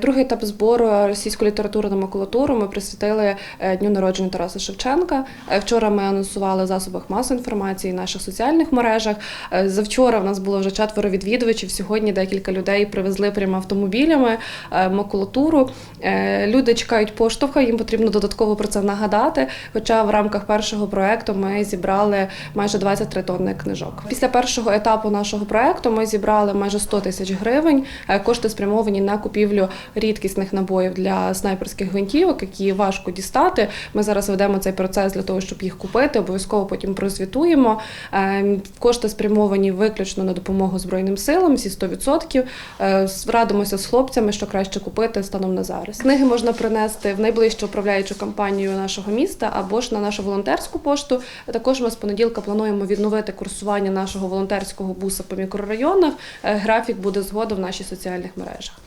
Другий етап збору російської літератури на макулатуру ми присвятили е, дню народження Тараса Шевченка. Е, Вчора ми анонсували в засобах масової інформації, в наших соціальних мережах. Е, Завчора в нас було вже четверо відвідувачів. Сьогодні декілька людей привезли прямо автомобілями макулатуру. Люди чекають поштовха, їм потрібно додатково про це нагадати. Хоча в рамках першого проекту ми зібрали майже 23 тонни книжок. Після першого етапу нашого проекту ми зібрали майже 100 тисяч гривень. Кошти спрямовані на купівлю рідкісних набоїв для снайперських гвинтівок, які важко дістати. Ми зараз ведемо цей процес для того, щоб їх купити. Обов'язково потім прозвітуємо. Е, Кошти спрямовані виключно на допомогу Збройним силам, всі 100%. Е, Радимося з хлопцями, що краще купити станом на зараз. Книги можна принести в найближчу управляючу кампанію нашого міста або ж на нашу волонтерську пошту. Також ми з понеділка плануємо відновити курсування нашого волонтерського буса по мікрорайонах. Е, Графік буде згодом в наших соціальних мережах.